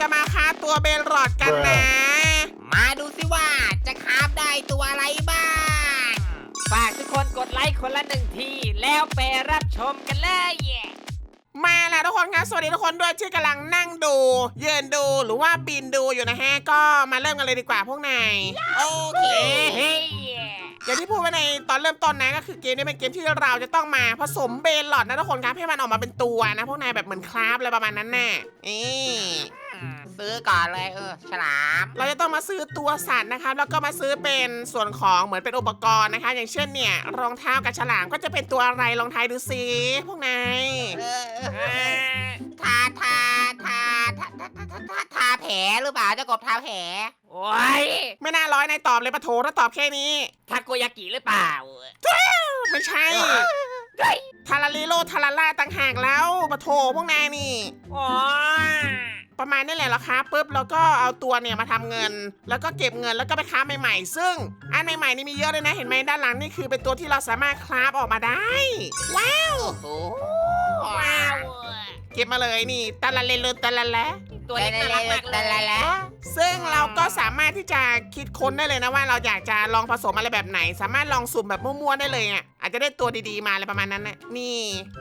จะมาค้าตัวเบลรอดกันนะ มาดูสิว่าจะคาบได้ตัวอะไรบ้าง ฝากทุกคนกดไลค์คนละหนึ่งที แล้วไปรับชมกันเลยมาแล้วทุกคนครับ สวัสดีทุกคนด้วยที่กำลังนั่งดูยืนดูหรือว่าบินดูอยู่นะฮะ ก็มาเริ่มกันเลยดีกว่าพวกนายโอเคเฮ้ยอย่างที่พูดไว้ในตอนเริ่มต้นนะก็คือเกมนี้เป็นเกมที่เราจะต้องมาผสมเบลลอดนะทุกคนครับให้มันออกมาเป็นตัวนะ พวกนายแบบเหมือนคราฟอะไรประมาณนั้นน่ะนี่ ซื้อก่อนเลยเออฉลาม เราจะต้องมาซื้อตัวสัตว์นะครับ แล้วก็มาซื้อเป็นส่วนของเหมือนเป็นอุปกรณ์นะคะ อย่างเช่นเนี่ยรองเท้ากับฉลามก็จะเป็นตัวอะไรลองทายดูสิพวกนายเอออ่าทาทาทาทาทาทาทาทาทาแผลหรือเปล่าเจ้ากบทาแผลโอ้ยไม่น่าร้อยนายตอบเลยปะโถถ้าตอบแค่นี้ ทาโกยากิหรือเปล่าไม่ใช่เฮ้ยทาราลิโลทาราล่าต่างหากแล้วปะโถพวกนายนี่ โอ้ย ประมาณนี้แหละราคาปุ๊บแล้วก็เอาตัวเนี่ยมาทำเงิน แล้วก็เก็บเงินแล้วก็ไปค้าใหม่ๆ ซึ่งอันใหม่ๆนี่มีเยอะเลยนะ เห็นไหมด้านหลังนี่คือเป็นตัวที่เราสามารถคราฟออกมาได้ ว้าวโอ้โหว้าวเก็บมาเลยนี่ตาละเลนตาละละตัวเล็กน่ารักมากเลแต่ละยละซึ่งเราก็สามารถที่จะคิดค้นได้เลยนะว่าเราอยากจะลองผสมอะไรแบบไหน สามารถลองสุ่มแบบมั่วๆได้เลยอะอาจจะได้ตัวดีๆมาอะไรประมาณนั้นนะนี่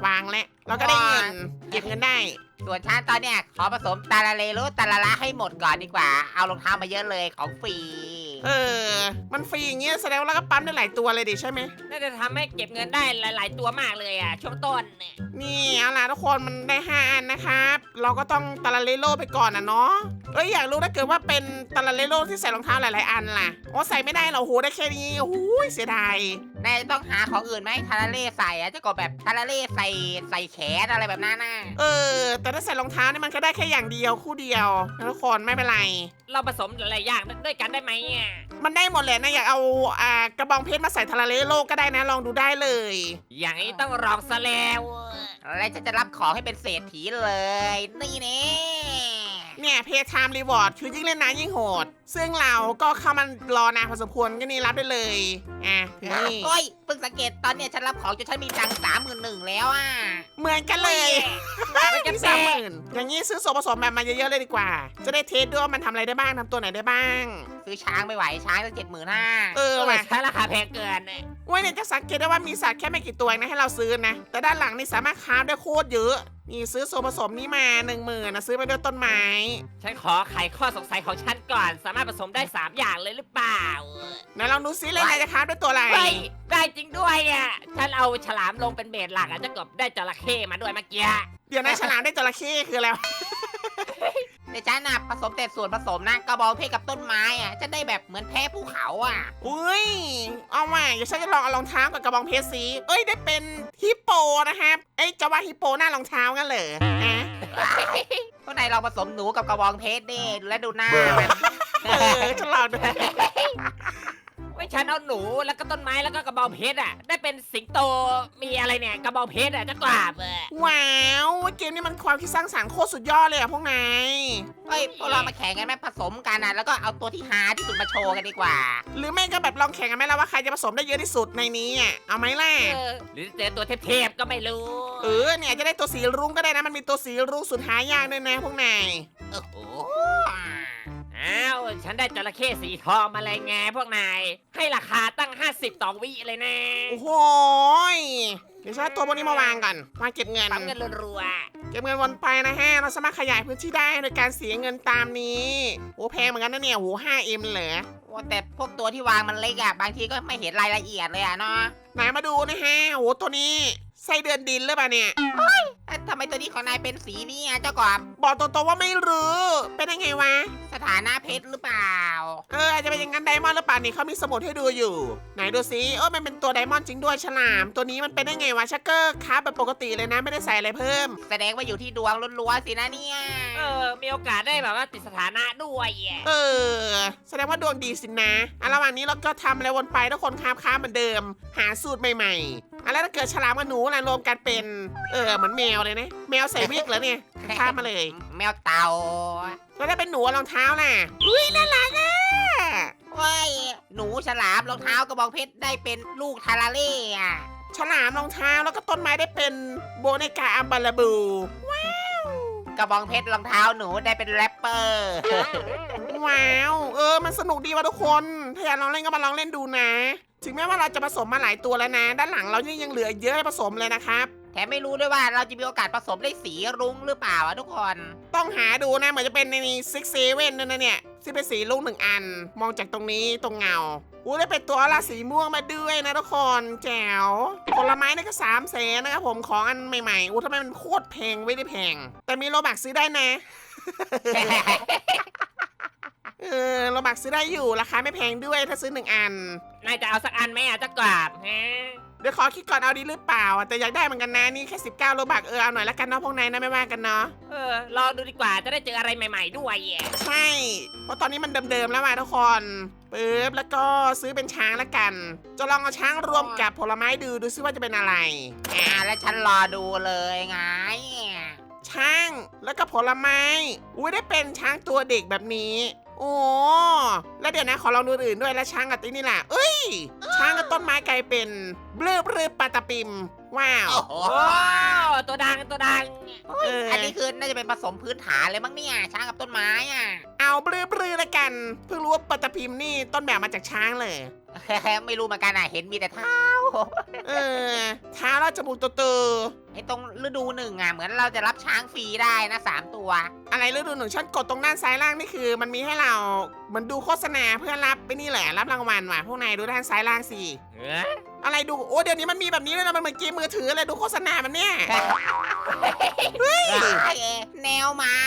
วางแล้วเราก็ได้เงินเก็บเงินได้ ส่วนฉันตอนเนี้ยขอผสมตาละเลรุตาละละให้หมดก่อนดีกว่า เอารองเท้ามาเยอะเลยของฟรีเออ มันฟรีอย่างเงี้ยแสดงว่าเราก็ปั๊มได้หลายตัวเลยดิใช่ไหม น่าจะทำให้เก็บเงินได้หลาย ๆ ตัวมากเลยอะ ช่วงต้นเนี่ยนี่เอาล่ะทุกคนมันได้ห้าอันนะครับ เราก็ต้องตาลาเลโลไปก่อนนะเนาะเอ้ยอยากรู้ถ้าเกิดว่าเป็นตาลาเลโลที่ใส่รองเท้าหลาย ๆ อันล่ะอ๋อใส่ไม่ได้เหรอโหได้แค่นี้โอ้โหเสียดาย นายต้องหาของอื่นไหมทาราเล่ใส่อะเจ้ากบแบบทาราเล่ใส่ใส่แขนอะไรแบบนั้นน่ะเออ แต่ถ้าใส่รองเท้านี่มันก็ได้แค่อย่างเดียวคู่เดียวนะทุกคนไม่เป็นไร เราผสมหลายๆอย่างด้วยกันได้ไหมอะมันได้หมดเลยนะอยากเอาอ่ากระบองเพชรมาใส่ทาราเลโลก็ได้นะลองดูได้เลย อย่างนี้ต้องลองซะแล้ว และฉันจะรับของให้เป็นเศรษฐีเลย นี่เน่ เนี่ยเพย์ไทม์รีวอร์ดคือยิ่งเล่นนานยิ่งโหด ซึ่งเราก็เข้ามารอนานพอสมควรก็นี่รับได้เลย อะนี่ โอ้ย เพิ่งสังเกตตอนเนี้ยฉันรับของจนฉันมีตังค์สามหมื่นหนึ่งแล้วอะเหมือนกันเลย มันจะที่แตสามกหมื่นอย่างนี้ซื้อส่วนผสมแบบมาเยอะๆเลยดีกว่า จะได้เทสด้วยว่ามันทำอะไรได้บ้างทำตัวไหนได้บ้าง ซื้อช้างไม่ไหวช้างตั้งเจ็ดหมื่นห้าเออเออว่ะใช้ราคาแพงเกินเนี่ยเว้ยเนี่ยจะสังเกตได้ว่ามีสัตว์แค่ไม่กี่ตัวเองนะให้เราซื้อนะ แต่ด้านหลังนี่สามารถค้าฟได้โคตรเยอะ นี่ซื้อส่วนผสมนี้มาหนึ่งหมื่นนะซื้อไปด้วยต้นไม้ ฉันขอไขข้อสงสัยของฉันก่อน สามารถผสมได้ 3 อย่างเลยหรือเปล่า ไหนลองดูซิเลยนายจะค้าฟด้วยตัวอะไร เฮ้ย ได้จริงด้วยอะฉันเอาฉลามลงเป็นเบสหลักอะจะกบได้จระเข้มาด้วยเมื่อกี้เดี๋ยวนะฉลามได้จระเข้คืออะไรวะแต่ฉันน่ะผสมแต่ส่วนผสมนะกระบองเพชรกับต้นไม้อะจะได้แบบเหมือนแพ้ภูเขาอะ อุ้ย เอาใหม่เดี๋ยวฉันจะลองเอารองเท้ากับกระบองเพชรสี เอ้ยได้เป็นฮิปโปนะครับเอ้ยจะว่าฮิปโปหน้ารองเท้างั้นเหรอฮะพวกนายลองผสมหนูกับกระบองเพชรดิและดูหน้าแบบเออฉันลองดู ไว้ฉันเอาหนูแล้วก็ต้นไม้แล้วก็กระบองเพชรอะ ได้เป็นสิงโตมีอะไรเนี่ยกระบองเพชรอะจะกราบเออว้าวเกมนี้มันความคิดสร้างสรรค์โคตรสุดยอดเลยอะพวกนายเฮ้ยพวกเรามาแข่งกันไหมผสมกันอะแล้วก็เอาตัวที่หาที่สุดมาโชว์กันดีกว่า หรือไม่ก็แบบลองแข่งกันไหมล่ะว่าใครจะผสมได้เยอะที่สุดในนี้อะเอาไหมล่ะเออหรือเจอตัวเทพๆก็ไม่รู้เออเนี่ยจะได้ตัวสีรุ้งก็ได้นะมันมีตัวสีรุ้งสุดหายากด้วยนะพวกนายโอ้โหอ้าวฉันได้จระเข้สีทองมาเลยไงพวกนาย ให้ราคาตั้ง 50 ต่อวิเลยนะโอ้โหยเดี๋ยวฉันเอาตัวพวกนี้มาวางก่อนวางเก็บเงิน ปั๊มเงินรัวเก็บเงินวนไปนะฮะ เราสามารถขยายพื้นที่ได้โดยการเสียเงินตามนี้โอ้แพงเหมือนกันนะเนี่ยโห 5M เหรอว่าแต่พวกตัวที่วางมันเล็กอะบางทีก็ไม่เห็นรายละเอียดเลยอะเนาะไหนมาดูนะฮะโหตัวนี้ ไส้เดือนดินหรือเปล่าเนี่ย เอ๊ะทำไมตัวนี้ของนายเป็นสีนี้อะเจ้ากบบอกตรงๆว่าไม่รู้ เป็นยังไงวะ สถานะเพชรหรือเปล่า เอออาจจะเป็นอย่างนั้นไดมอนด์หรือเปล่านี่เขามีสมุดให้ดูอยู่ ไหนดูซิเออมันเป็นตัวไดมอนด์จริงด้วยฉลาม ตัวนี้มันเป็นได้ไงวะชักเกอร์คราฟแบบปกติเลยนะไม่ได้ใส่อะไรเพิ่ม แสดงว่าอยู่ที่ดวงล้วนๆสินะเนี่ยๆเออ มีโอกาสได้แบบว่าติดสถานะด้วยอะเออ แสดงว่าดวงดีสินะอะระหว่างนี้เราก็ทำอะไรวนไปทุกคนคราฟค้าเหมือนเดิม หาสูตรใหม่ๆอะแล้วถ้าเกิดฉลามกับหนูล่ะรวมกันเป็น เออเหมือนแมวเลยนะ แมวใส่วิกเหรอเนี่ยข้ามมาเลย แมวเต่าแล้วถ้าเป็นหนูรองเท้าล่ะ อุ้ยน่ารักอะว้ายหนูฉลามรองเท้ากระบองเพชรได้เป็นลูกทาราเล่อะฉลามรองเท้าแล้วก็ต้นไม้ได้เป็นโบเนกาอัมบาลาบูว้าวกระบองเพชรรองเท้าหนูได้เป็นแรปเปอร์ ว้าว เออ มันสนุกดีว่ะทุกคน ถ้าอยากลองเล่นก็มาลองเล่นดูนะ ถึงแม้ว่าเราจะผสมมาหลายตัวแล้วนะ ด้านหลังเรายังยังเหลือเยอะให้ผสมเลยนะครับ แถมไม่รู้ด้วยว่าเราจะมีโอกาสผสมได้สีรุ้งหรือเปล่าอะทุกคน ต้องหาดูนะเหมือนจะเป็นในนี้ซิกเซเว่นนั่นนะเนี่ยที่เป็นสีลูกหนึ่งอัน มองจากตรงนี้ตรงเงาอู้ได้เป็นตัวละสีม่วงมาด้วยนะทุกคนแจ๋วผลไม้นี่ก็สามแสนนะครับผมของอันใหม่ๆอู้ทำไมมันโคตรแพงไม่ได้แพง แต่มีโลบักซื้อได้นะ เออโลบักซื้อได้อยู่ราคาไม่แพงด้วยถ้าซื้อหนึ่งอัน นายจะเอาสักอันไหมอะเจะกราบฮะเดี๋ยวขอคิดก่อนเอาดีหรือเปล่าอะแต่อยากได้เหมือนกันนะนี่แค่ 19โลบักเออเอาหน่อยละกันเนาะพวกนายนะไม่ว่ากันเนาะเออรอดูดีกว่าจะได้เจออะไรใหม่ ๆ ด้วยอะใช่ เพราะตอนนี้มันเดิมๆแล้วมาทุกคนปึ๊บแล้วก็ซื้อเป็นช้างละกัน จะลองเอาช้างรวมกับผลไม้ดูดูซิว่าจะเป็นอะไร อ่าแล้วฉันรอดูเลยไง ช้างแล้วก็ผลไม้อุ้ยได้เป็นช้างตัวเด็กแบบนี้ โอ้แล้วเดี๋ยวนะขอลองดูอื่นด้วยแล้วช้างกับตีนี่แหละเอ้ยช้างกับต้นไม้กลายเป็นบลือบลือปาตาปิมว้าวโอ้โหโอ้ตัวดังตัวดังเอออัอันนี้คือน่าจะเป็นผสมพื้นฐานเลยมั้งเนี่ยช้างกับต้นไม้อะ เอาบลือบลือละกัน เพิ่งรู้ว่าปาตาปิมนี่ต้นแบบมาจากช้างเลย ไม่รู้เหมือนกันอะเห็นมีแต่เท้าเออเท้าเราจมูกโตไอ้ตรงฤดูหนึ่งอะเหมือนเราจะรับช้างฟรีได้นะสามตัวๆอะไรฤดูหนึ่งฉันกดตรงด้านซ้ายล่างนี่คือ มันมีให้เราเหมันดูโฆษณาเพื่อรับไปนี่แหละรับรางวัลว่ะพวกนายดูด้านซ้ายล่างสิเอออะไรดูโอ้เดี๋ยวนี้มันมีแบบนี้เลยนะมันเหมือนเกมมือถือเลยดูโฆษณามันเนี่ยแนวไม้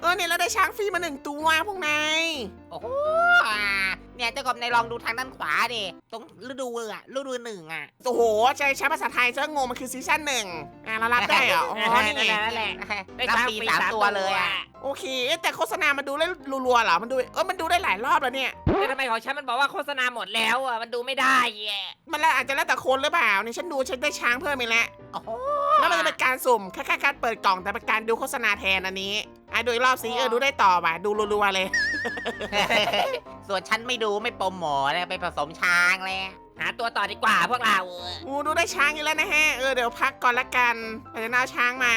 เออเนี่ยเราได้ช้างฟรีมาหนึ่งตัวพวกนาย โอ้โหอ่าเนี่ยเจ้ากบในลองดูทางด้านขวาดิตรงฤดูอะฤดูหนึ่งอะโอ้โหใช้ใช้ภาษาไทยจะงงมันคือซีซั่นหนึ่งอะเรารับได้เหรออ๋อนี่ไงนั่นแหละได้รับช้างฟรีฟรีสามสามตัวเลยอะโอเคเอ๊ะแต่โฆษณามันดูได้รัวๆเหรอ มันดู เออมันดูได้หลายรอบแล้วเนี่ยแต่ทำไมของฉันมันบอกว่าโฆษณาหมดแล้วอะ มันดูไม่ได้อะมันแล้วอาจจะแล้วแต่คนหรือเปล่าเนี่ยฉันดูฉันได้ช้างเพิ่มอีกแล้วโอ้โหแล้วมันจะเป็นการสุ่มแค่แค่การเปิดกล่องแต่เป็นการดูโฆษณาแทนอันนี้ อะดูอีกรอบสิเออดูได้ต่อว่ะดูรัวๆเลย ส่วนฉันไม่ดูไม่โปรโมทเลยไปผสมช้างเลย หาตัวต่อดีกว่าพวกเรา อูดูได้ช้างอีกแล้วนะฮะ เออเดี๋ยวพักก่อนละกันเราจะเอาช้างมา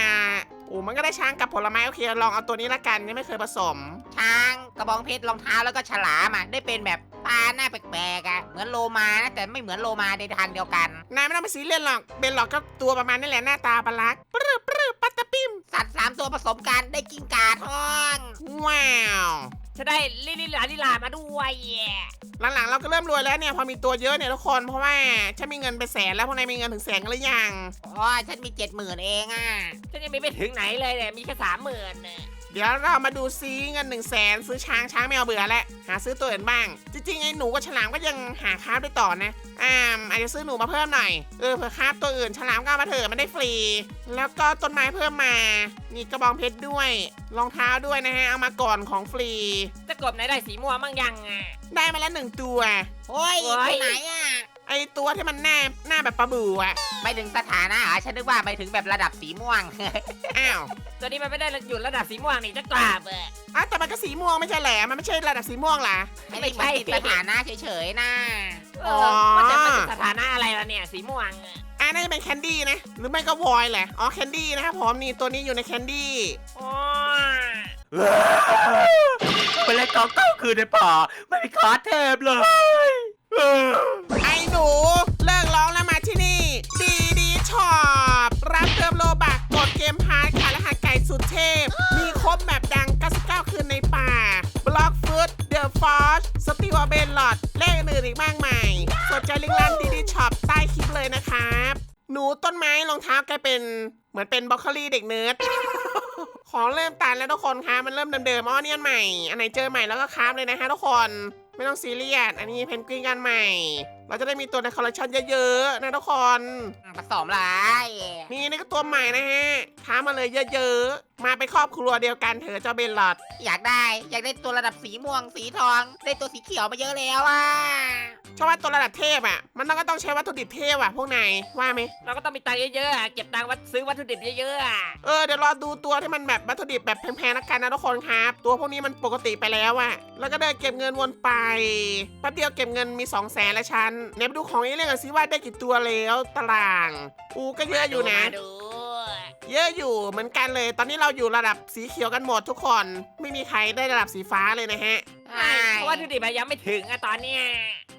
โอ้มันก็ได้ช้างกับผลไม้โอเคลองเอาตัวนี้ละกันยังไม่เคยผสม ช้างกระบองเพชรรองเท้าแล้วก็ฉลามอะได้เป็นแบบปลาหน้าแปลกๆอะเหมือนโลมานะแต่ไม่เหมือนโลมาในทางเดียวกันนายไม่ต้องไปซีเรียสหรอกเบนหรอกก็ตัวประมาณนี้แหละหน้าตาประหลักปรึบปรึบปัตตะปิม สัตว์สามตัวผสมกันได้กิ้งก่าทอง ว้าวจะได้ลิลิลาลิลามาด้วยอะหลังๆเราก็เริ่มรวยแล้วเนี่ยพอมีตัวเยอะเนี่ยทุกคนเพราะว่าฉันมีเงินไปแสนแล้วพวกนายมีเงินถึงแสนกันหรือยังอ๋อฉันมีเจ็ดหมื่นเองอะฉันยังไม่ไปถึงไหนเลยเนี่ยมีแค่สามหมื่น เดี๋ยวเรามาดูซิเงินหนึ่งแสนซื้อช้างช้างไม่เอาเบื่อแล้วหาซื้อตัวอื่นบ้าง จริงๆไอ้หนูกับฉลามก็ยังหาคราฟได้ต่อนะอ่าอาจจะซื้อหนูมาเพิ่มหน่อยเออเผื่อคราฟตัวอื่นฉลามก็เอามาเถอะมันได้ฟรี แล้วก็ต้นไม้เพิ่มมา นี่กระบองเพชรด้วยรองเท้าด้วยนะฮะเอามาก่อนของฟรี จะกบไหนได้สีม่วงมั่งยังอะได้มาแล้วหนึ่งตัว โอ้ยโอ้ยที่ไหนอะไอตัวที่มันหน้าหน้าแบบปลาบูอะไปถึงสถานะเหรอฉันนึกว่าไปถึงแบบระดับสีม่วง อ้าวตัวนี้มันไม่ได้อยู่ระดับสีม่วงนี่จะกราบเอออ้าวแต่มันก็สีม่วงไม่ใช่เหรอมันไม่ใช่ระดับสีม่วงล่ะ ไม่ได้เหมือนติดสถานะเฉยๆนะเออว่าแต่มันเป็นสถานะอะไรล่ะเนี่ยสีม่วงอะอ่าน่าจะเป็นแคนดี้นะ หรือไม่ก็วอยแหละ อ๋อแคนดี้นะครับผมนี่ตัวนี้อยู่ในแคนดี้อ๋อไปเล่นกองเก้าคืนในป่าไม่มีคอเทพเลย ไอ้หนู เลิกร้องแล้วมาที่นี่ ดีดีช็อปรับเติมโลบักกดเกมพาร์ทค่ะรหัสไก่สุดเทพ มีครบแบบดัง 99 คืนในป่า บล็อกฟุตเดอะฟอร์สสติวเบนลอดเลขอื่นอีกมากมายสนใจลิงก์ร้านดีดีช็อปใต้คลิปเลยนะครับ หนูต้นไม้รองเท้ากลายเป็นเหมือนเป็นบล็อกโคลี่เด็กเนิร์ดของเริ่มตันแล้วทุกคนคะมันเริ่มเดิมๆอ๋อเนียนใหม่ อันไหนเจอใหม่แล้วก็คราฟเลยนะฮะทุกคน ไม่ต้องซีเรียส อันนี้เพนกวินกันใหม่ เราจะได้มีตัวในคอลเลคชันเยอะๆนะทุกคน ผสมหลายนี่นี่ก็ตัวใหม่นะฮะค้ามาเลยเยอะๆ มาเป็นครอบครัวเดียวกันเถอะเจ้าเบนลอด อยากได้ อยากได้ตัวระดับสีม่วงสีทอง ได้ตัวสีเขียวมาเยอะแล้วอะชอบว่าตัวระดับเทพอะ มันต้องก็ต้องใช้วัตถุดิบเทพอะพวกนายว่าไหม เราก็ต้องมีตังค์เยอะๆอะเก็บตังค์วัดซื้อวัตถุดิบเยอะๆอะเออเดี๋ยวรอดูตัวที่มันแบบวัตถุดิบแบบแพงๆแล้วกันนะทุกคนครับ ตัวพวกนี้มันปกติไปแล้วอะแล้วก็เดินเก็บเงินวนไปแป๊บเดียวเก็บเงินมี2 0 0แสนแล้วฉันไหนไปดูของเอเลี่ยนกันสิว่าได้กี่ตัวแล้วตาราง อูก็เยอะอยู่นะ มาดูเยอะอยู่เหมือนกันเลย ตอนนี้เราอยู่ระดับสีเขียวกันหมดทุกคน ไม่มีใครได้ระดับสีฟ้าเลยนะฮะ ใช่เพราะว่าทุดิบอะยังไม่ถึงอะตอนเนี้ย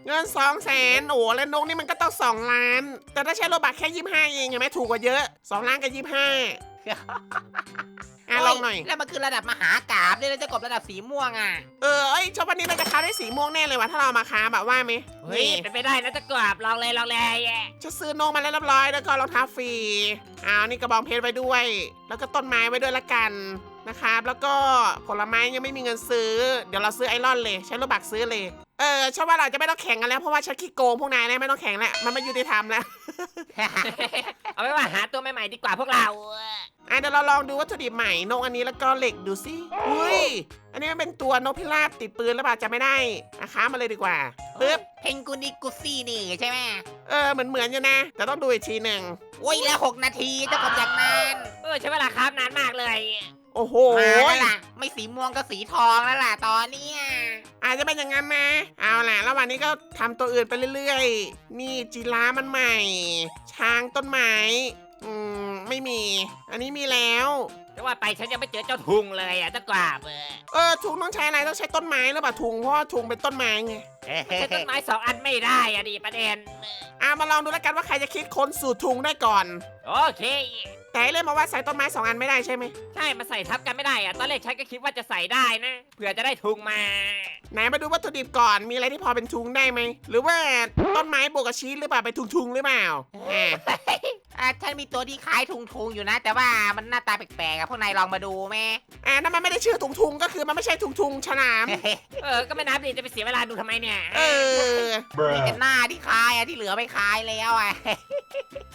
เงินสองแสนโอ้แล้วนกนี่มันก็ต้องสองล้าน แต่ถ้าใช้โลบักแค่ยี่ห้าเองเห็นไหมถูกกว่าเยอะสองล้านกับยี่ห้า อะลองหน่อยโแล้วมันคือระดับมหากราบด้วยนะเจ้ากบระดับสีม่วงอะ เออเอ้ยชอบวันนี้เราจะค้าได้สีม่วงแน่เลยว่ะถ้าเราเอามาค้าแบบว่าไหมเฮ้ย นี่เป็นไปได้นะจะกราบลองเลยลองเลยจะซื้อนกมาแล้วเรียบร้อยแล้วก็รองเท้าฟรีเอานี่กระบองเพชรไว้ด้วย แล้วก็ต้นไม้ไว้ด้วยละกันนะครับ แล้วก็ผลไม้ยังไม่มีเงินซื้อ เดี๋ยวเราซื้อไอรอนเลยใช้โลบักซื้อเลย เออชอบว่าเราจะไม่ต้องแข่งกันแล้วเพราะว่าฉันขี้โกงพวกนายแล้วไม่ต้องแข่งแล้วมันไม่ยุติธรรมแล้ว เอาไว้ว่าหาตัวใหม่ๆดีกว่าพวกเรา อะเดี๋ยวเราลองดูวัตถุดิบใหม่นกอันนี้แล้วก็เหล็กดูสิอุ้ย อันนี้มันเป็นตัวนกพิราบติดปืนหรือเปล่าจะไม่ได้อะค้ามาเลยดีกว่าปึ๊บเพนกุนิกุซี่นี่ใช่ไหมเออเหมือนเหมือนๆอยู่นะแต่ต้องดูอีกทีหนึ่งโอ้ยแล้วหกนาทีเจ้ากบจากนั้นเออใช้เวลาครับนานมากเลยโอ้โหมาแล้วล่ะไม่สีม่วงก็สีทองแล้วล่ะตอนเนี้ยอาจจะเป็นอย่างนั้นนะเอาล่ะแล้ววันนี้ก็ทำตัวอื่นไปเรื่อย ๆ นี่จีราฟมันใหม่ ช้างต้นไม้ อืมไม่มี อันนี้มีแล้ว แต่ว่าไปฉันยังไม่เจอเจ้าทุงเลยอะจะกราบเออเออถุงต้องใช้อะไรต้องใช้ต้นไม้หรือเปล่าถุงเพราะว่าถุงเป็นต้นไม้ไงใช้ต้นไม้สองอันไม่ได้อะดิประเด็นอะมาลองดูแล้วกันว่าใครจะคิดค้นสูตรถุงได้ก่อน โอเค แต่ให้เล่นมาว่าใส่ต้นไม้สองอันไม่ได้ใช่ไหมใช่มาใส่ทับกันไม่ได้อะตอนแรกฉันก็คิดว่าจะใส่ได้นะเผื่อจะได้ทุงมา ไหนมาดูวัตถุดิบก่อนมีอะไรที่พอเป็นถุงได้ไหมหรือว่าต้นไม้บวกกับชีสหรือเปล่าเป็นถุงๆหรือเปล่าอ่า อะฉันมีตัวที่คล้ายทุงทุงๆอยู่นะ แต่ว่ามันหน้าตาแปลกๆอะพวกนายลองมาดูไหม อ่าถ้ามันไม่ได้ชื่อถุงๆก็คือมันไม่ใช่ถุงๆฉลาม เออ ก็ไม่นับดิจะไปเสียเวลาดูทำไมเนี่ยเออมีแต่หน้าที่คล้ายอะที่เหลือไม่คล้ายแล้วอะ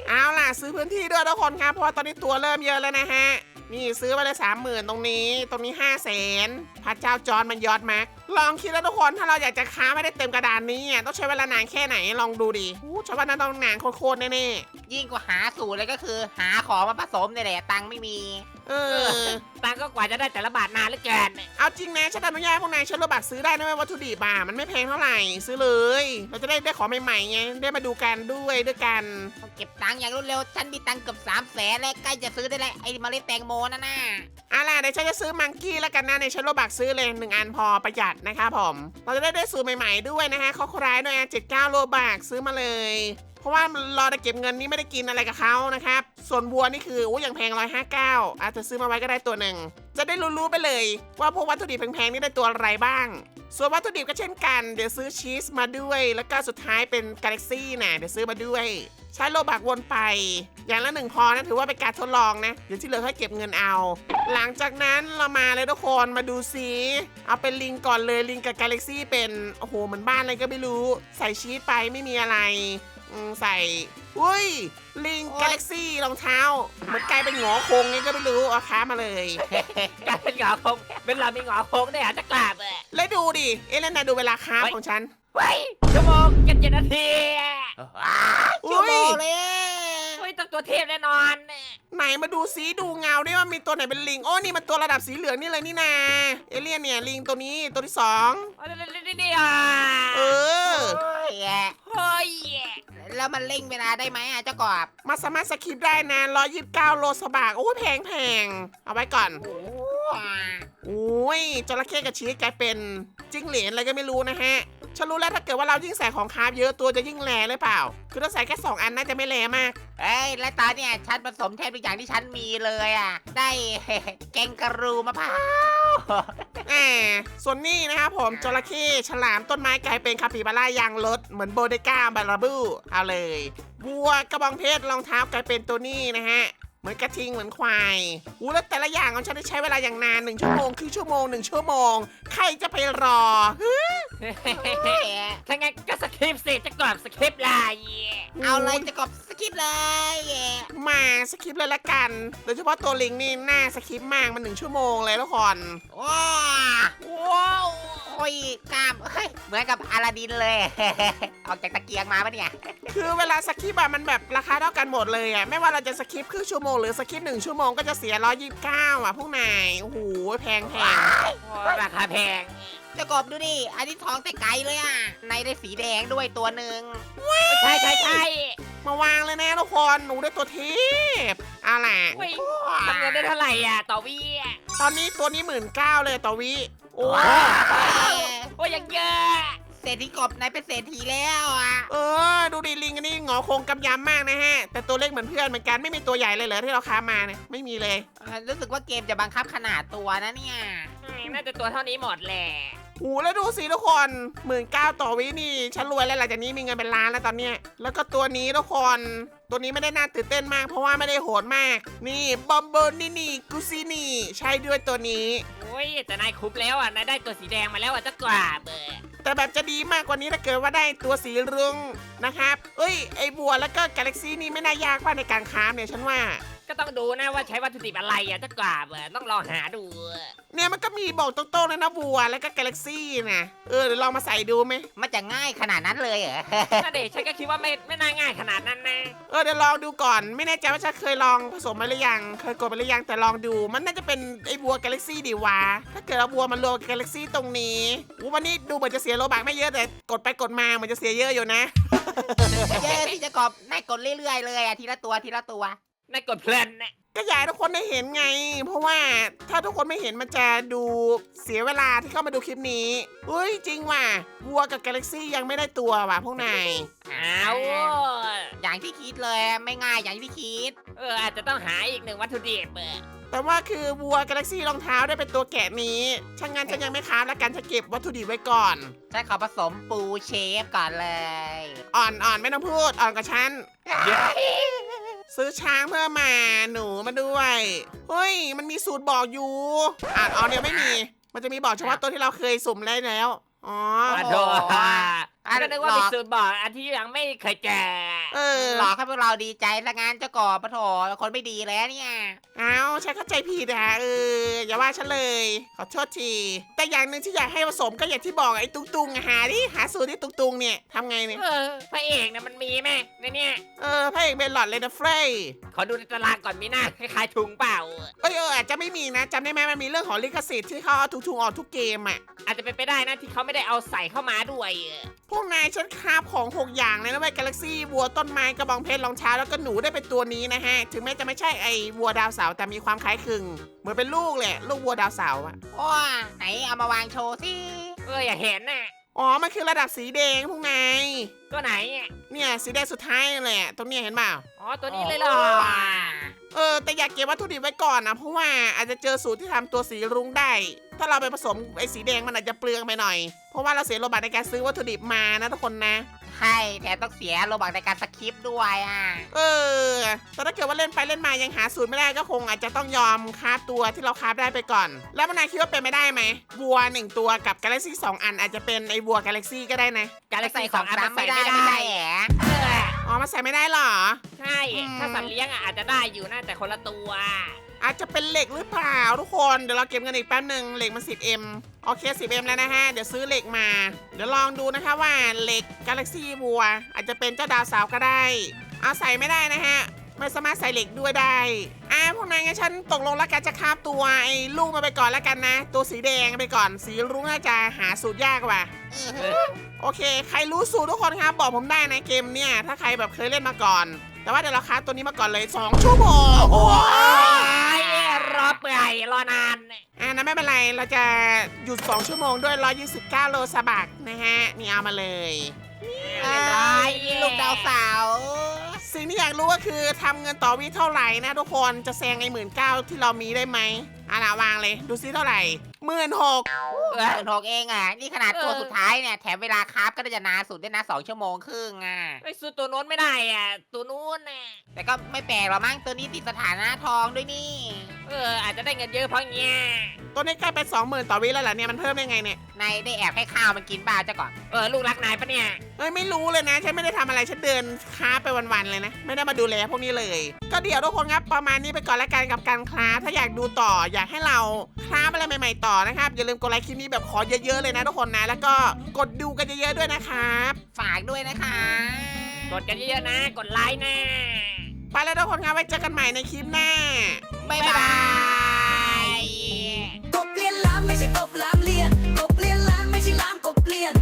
เอาล่ะ ซื้อพื้นที่ด้วยทุกคนครับ เพราะว่าตอนนี้ตัวเริ่มเยอะแล้วนะฮะ นี่ซื้อไปเลยสามหมื่นตรงนี้ ตรงนี้ห้าแสนพระเจ้าจอนมันยอดมากลองคิดแล้วทุกคนถ้าเราอยากจะค้าไม่ได้เต็มกระดานนี้อะต้องใช้เวลานานแค่ไหนลองดูดิอู้ชาวบ้านน่นต้องนานโคตรๆแน่ยิ่งกว่าหาสูตรเลยก็คือ หาของมาผสมเนี่ยแหละตังค์ไม่มี เออ ตังค์ก็กว่าจะได้แต่ละบาทนานเหลือเกินเอาจริงนะฉันอนุญาตให้พวกนายใช้โลบักซื้อได้นะเว้ยวัตถุดิบอะมันไม่แพงเท่าไหร่ซื้อเลย เราจะได้ได้ของใหม่ๆไงได้มาดูกันด้วยด้วยกัน ต้องเก็บตังค์อย่างรวดเร็ว ฉันมีตังค์เกือบสามแสนแล้วใกล้จะซื้อได้แล้วไอ้เมล็ดแตงโมนั่นน่ะเอาล่ะเดี๋ยวฉันจะซื้อมังกี้แล้วกันนะในใช้โลบักซื้อเลยหนึ่งอันพอประหยัดนะครับผม เราจะได้ได้สูตรใหม่ๆด้วยนะฮะเขาครายด้วยอะเจ็ดเก้าโลบักซื้อมาเลย เพราะว่ารอแต่เก็บเงินนี่ไม่ได้กินอะไรกับเขานะครับ ส่วนวัวนี่คือโอ้ยอย่างแพงร้อยห้าเก้าอาจจะซื้อมาไว้ก็ได้ตัวหนึ่ง จะได้รู้ๆไปเลย ว่าพวกวัตถุดิบแพงๆนี่ได้ตัวอะไรบ้าง ส่วนวัตถุดิบก็เช่นกัน เดี๋ยวซื้อชีสมาด้วย แล้วก็สุดท้ายเป็นกาแล็กซี่นะเดี๋ยวซื้อมาด้วย ใช้โลบักวนไป อย่างละหนึ่งพอนะถือว่าเป็นการทดลองนะเดี๋ยวที่เหลือค่อยเก็บเงินเอา หลังจากนั้นเรามาเลยทุกคนมาดูซิเอาเป็นลิงก่อนเลยลิงกับกาแล็กซี่เป็นโอ้โหเหมือนบ้านอะไรก็ไม่รู้ ใส่ชีสไปไม่มีอะไร อืมใส่อุ้ย ลิงกาแล็กซี่รองเท้าเหมือนกลายเป็นหงอคงไงก็ไม่รู้เอาค้ามาเลย กลายเป็นหงอคงเป็นเรามีหงอคงได้อาจจะกราบเออแล้วดูดิ เอะแล้วนายดูเวลาค้าฟของฉัน เฮ้ยชั่วโมงกันเจ็ดนาทีชั่วโมงเลยเฮ้ย ต้องตัวเทพแน่นอนไหนมาดูซิดูเงาด้วยว่ามีตัวไหนเป็นลิง โอ้นี่มันตัวระดับสีเหลืองนี่เลยนี่นาเอเลี่ยนเนี่ยลิงตัวนี้ตัวที่สองโอ้ยนี่นี่อะเออโอ้ยเฮ้ยแล้วมันเร่งเวลาได้ไหมอะเจ้ากบมาสามารถสคิปได้นะร้อยยี่สิบเก้าโลสบากโอ้ยแพงแพงเอาไว้ก่อนโอ้โอ้ยจระเข้กับชีสกลายเป็นจิ้งเหลนอะไรก็ไม่รู้นะฮะ ฉันรู้แล้วถ้าเกิดว่าเรายิ่งใส่ของคาร์บเยอะตัวจะยิ่งแรงหรือเปล่า คือถ้าใส่แค่สองอันน่าจะไม่แรงมาก เอ้ยและตอนเนี้ยฉันผสมแทบทุกอย่างที่ฉันมีเลยอะ ได้ แกงกะรูมะพร้าวอ่าส่วนนี้นะครับผมจระเข้ฉลามต้นไม้กลายเป็นคาปิบาร่ายางรถเหมือนโบเดก้าบาราบูเอาเลยวัวกระบองเพชรรองเท้ากลายเป็นตัวนี้นะฮะ เหมือนกระทิงเหมือนควายอู้แล้วแต่ละอย่างของฉันได้ใช้เวลาอย่างนานหนึ่งชั่วโมงครึ่งชั่วโมงหนึ่งชั่วโมง ใครจะไปรอฮึถ้างั้นก็สคริปต์สิจะกรอบสคริปต์ลายเอาเลยเจะกบสกิปเลยมาสคริปต์เลยละกัน โดยเฉพาะตัวลิงนี่หน้าสคริปต์มากมันหนึ่งชั่วโมงเลยทุกคนว้าว้าวโอ้ยกล้ามเฮ้ยเหมือนกับอลาดินเลย ออกจากตะเกียงมาปะเนี่ย คือเวลาสคริปต์อะมันแบบราคาเท่ากันหมดเลยอะไม่ว่าเราจะสคริปต์ครึ่งชั่วโมงหรือสคริปต์หนึ่งชั่วโมงก็จะเสียร้อยยี่สิบเก้าอะพวกนายโอ้โหแพงแพงราคาแพงเจ้ากบดูดิ อันนี้ท้องแต่ไกลเลยอะ ในได้สีแดงด้วยตัวหนึ่งใช่ใช่ใช่มาวางเลยนะทุกคนหนูได้ตัวเทพเอาล่ะ เฮ้ยทำเงินได้เท่าไหร่อะ ต่อวิอะตอนนี้ตัวนี้หมื่นเก้าเลยต่อวิ โอ้โอ้ยยังเยอะ เศรษฐีกบนายเป็นเศรษฐีแล้วอะเออ ดูดิลิงอันนี้หงอโคงกำยำมากนะฮะ แต่ตัวเล็กเหมือนเพื่อนเหมือนกันไม่มีตัวใหญ่เลยเหรอที่เราค้ามาเนี่ยไม่มีเลยเออรู้สึกว่าเกมจะบังคับขนาดตัวนะเนี่ยอืมน่าจะตัวเท่านี้หมดแหละโอ้แล้วดูสิทุกคนหมื่นเก้าต่อวินี่ฉันรวยแล้วหลังจากนี้มีเงินเป็นล้านแล้วตอนเนี้ยแล้วก็ตัวนี้ทุกคน ตัวนี้ไม่ได้น่าตื่นเต้นมาก เพราะว่าไม่ได้โหดมาก นี่บอมเบอร์นี่นี่กุซินี่ใช่ด้วยตัวนี้ โอ้ยแต่นายคุบแล้วอะนายได้ตัวสีแดงมาแล้วอะจะกว่าเบอร์แต่แบบจะดีมากกว่านี้ถ้าเกิดว่าได้ตัวสีรุ้งนะครับ เอ้ยไอบัวแล้วก็กาแล็กซี่นี่ไม่น่ายากป่ะในการค้าเนี่ยฉันว่า ก็ต้องดูนะว่าใช้วัตถุดิบอะไรอะจะกว่าเบอร์ต้องลองหาดูเนี่ยมันก็มีบอกตรงๆเลยนะบัวแล้วก็กาแล็กซี่นะเออเดี๋ยวลองมาใส่ดูไหมมันจะง่ายขนาดนั้นเลยเหรอ ถ้าเด็กฉันก็คิดว่าไม่ไม่น่าง่ายขนาดนั้นนะ เออเดี๋ยวลองดูก่อน ไม่แน่ใจว่าฉันเคยลองผสมมาหรือยัง เคยกดไปหรือยังแต่ลองดู มันน่าจะเป็นไอ้บัวกาแล็กซี่ดีวะถ้าเกิดเอาบัวมันรวมกาแล็กซี่ตรงนี้อู้วันนี้ดูเหมือนจะเสียโลบักไม่เยอะแต่กดไปกดมาเหมือนจะเสียเยอะอยู่นะ เย้ที่จะกบนายกดเรื่อยๆเลยอะทีละตัวทีละตัว นายกดเพลินนะก็อยากให้ทุกคนได้เห็นไง เพราะว่าถ้าทุกคนไม่เห็นมันจะดูเสียเวลาที่เข้ามาดูคลิปนี้เฮ้ยจริงว่ะวัวกับกาแล็กซี่ยังไม่ได้ตัวว่ะพวกนายอ้าวอย่างที่คิดเลยอะไม่ง่ายอย่างที่คิด เอออาจจะต้องหาอีกหนึ่งวัตถุดิบเบอร์แต่ว่าคือวัวกาแล็กซี่รองเท้าได้เป็นตัวแกะนี้ช่างงานฉันยังไม่ค้าแล้วกันจะเก็บวัตถุดิบไว้ก่อนฉันขอผสมปูเชฟก่อนเลย อ่อนอ่อนไม่ต้องพูดอ่อนกับฉัน ซื้อช้างเพื่อมาหนูมาด้วยเฮ้ยมันมีสูตรบอกอยู่อ่านอ๋อเนี่ยไม่มี มันจะมีบอกเฉพาะตัวที่เราเคยสุ่มได้แล้วอ๋อ ขอโทษ อะก็นึกว่าหลมีอกสูตรบอกอันที่ยังไม่เคยเจอเออหลอกให้พวกเราดีใจละงานเจ้ากบปะโถคนไม่ดีแล้วเนี่ยเอาฉันเข้าใจผิดอะเอออย่าว่าฉันเลย ขอโทษที แต่อย่างหนึ่งที่อยากให้ผสมก็อย่างที่บอกไอ้ตุงตุงๆอะหาดิหาสูตรที่ตุงตุงๆเนี่ยทำไงเนี่ย เออพระเอกเนี่ยมันมีไหมในเนี่ยเออพระเอกเบลลอดเลยนะเฟรย์ขอดูในตารางก่อนมีหน้าคล้ายๆถุงเปล่า เอ้ยเอออาจจะไม่มีนะจำได้ไหมมันมีเรื่องของลิขสิทธิ์ที่เขาเอาทุกทุงออกทุกเกมอะอาจจะเป็นไปได้นะที่เขาไม่ได้เอาใส่เข้ามาด้วย พวกนายฉันคาบของ 6 อย่างเลยนะเว้ยกาแล็กซี่วัวต้นไม้กระบองเพชรรองเท้าแล้วก็หนูได้เป็นตัวนี้นะฮะ ถึงแม้จะไม่ใช่ไอ้วัวดาวเสาร์แต่มีความคล้ายคลึง เหมือนเป็นลูกเลยลูกวัวดาวเสาร์อะโอ้ยไหนเอามาวางโชว์สิเอออย่าเห็นน่ะอ๋อ มันคือระดับสีแดงพวกนายตัวไหนอะเนี่ย สีแดงสุดท้ายเลยอะตรงเนี้ยเห็นเปล่า อ๋อตัวนี้เลยเหรอเออแต่อยากเก็บวัตถุดิบไว้ก่อนนะเพราะว่าอาจจะเจอสูตรที่ทำตัวสีรุ้งได้ ถ้าเราไปผสมไอ้สีแดงมันอาจจะเปลืองไปหน่อย เพราะว่าเราเสียโลบัตในการซื้อวัตถุดิบมานะทุกคนนะ ใช่แถมต้องเสียโลบักในการสคริปต์ด้วยอะ เออ แต่ถ้าเกิดว่าเล่นไปเล่นมายังหาสูตรไม่ได้ก็คงอาจจะต้องยอมคาบตัวที่เราคาบได้ไปก่อน แล้วมานายคิดว่าเป็นไม่ได้ไหมวัวหนึ่งตัวกับกาแล็กซี่สองอันอาจจะเป็นไอ้วัวกาแล็กซี่ก็ได้นะ การใส่ใส่สสอองงอันซ้ำมันใส่ไม่ได้ไม่ไม่ได้ได้แหมเอออ๋อมันใส่ไม่ได้เหรอ ใช่ถ้าสัตว์เลี้ยงอะอาจจะได้อยู่นะแต่คนละตัว อาจจะเป็นเหล็กหรือเปล่าทุกคนเดี๋ยวเราเก็บเงินอีกแป๊บหนึ่งเหล็กมัน 10M โอเค 10M แล้วนะฮะ เดี๋ยวซื้อเหล็กมา เดี๋ยวลองดูนะคะว่าเหล็กกาแล็กซี่วัว อาจจะเป็นเจ้าดาวสาวก็ได้ เอาใส่ไม่ได้นะฮะไม่สามารถใส่เหล็กด้วยได้อ่าพวกนายงั้นฉันตกลงแล้วกันจะคาบตัวไอ้ลูกมาไปก่อนแล้วกันนะ ตัวสีแดงไปก่อน สีรุ้งน่าจะหาสูตรยากว่าโอเค ใครรู้สูตรทุกคนครับบอกผมได้นะเกมเนี่ยถ้าใครแบบเคยเล่นมาก่อน แต่ว่าเดี๋ยวเราคาบตัวนี้มาก่อนเลย 2 ชั่วโมงโอ้ เปื่อยรอนานอ่านะไม่เป็นไร เราจะหยุด 2 ชั่วโมงด้วย 129 โลสบักนะฮะ นี่เอามาเลยอ่าลูกดาวเสาวสิ่งที่อยากรู้ก็คือทำเงินต่อวิเท่าไหร่นะทุกคนจะแซงไอ้หมื่นเก้าที่เรามีได้ไหมอะนะวางเลย ดูซิเท่าไหร่หมื่นหกเออหกเองอะ นี่ขนาดตัวสุดท้ายเนี่ย แถมเวลาคราฟก็ได้จะนานสุดด้วยนะสองชั่วโมงครึ่งอะ ไอ้ซื้อตัวโน้นไม่ได้อะ ตัวนู้นน่ะแต่ก็ไม่แปลกหรอกมั้งตัวนี้ติดสถานะทองด้วยนี่ เอออาจจะได้เงินเยอะเพราะเงี้ยตัวนี้ใกล้ไปสองหมื่นต่อวิแล้วเหรอเนี่ยมันเพิ่มได้ไงเนี่ยนายได้แอบให้ข้าวมันกินบ้าจ้ะก่อนเออลูกรักนายปะเนี่ยเอ้ยไม่รู้เลยนะฉันไม่ได้ทำอะไรฉันเดินค้าไปวันๆเลยนะ ไม่ได้มาดูแลพวกนี้เลย ก็เดี๋ยวทุกคนครับประมาณนี้ไปก่อนละกันกับการคลาถ้าอยากดูต่ออยากให้เราคลาอะไรใหม่ๆต่อนะครับอย่าลืมกดไลค์คลิปนี้แบบขอเยอะๆเลยนะทุกคนนะแล้วก็กดดูกันเยอะๆด้วยนะครับ ฝากด้วยนะคะ กดกันเยอะๆนะ กดไลค์นะ ไปแล้วทุกคนครับไว้เจอกันใหม่ในคลิปหน้า บ๊ายบายกบเลียนล้ำไม่ใช่กบล้ำเลียนกบเลียนล้ำไม่ใช่ล้ำกบเลียน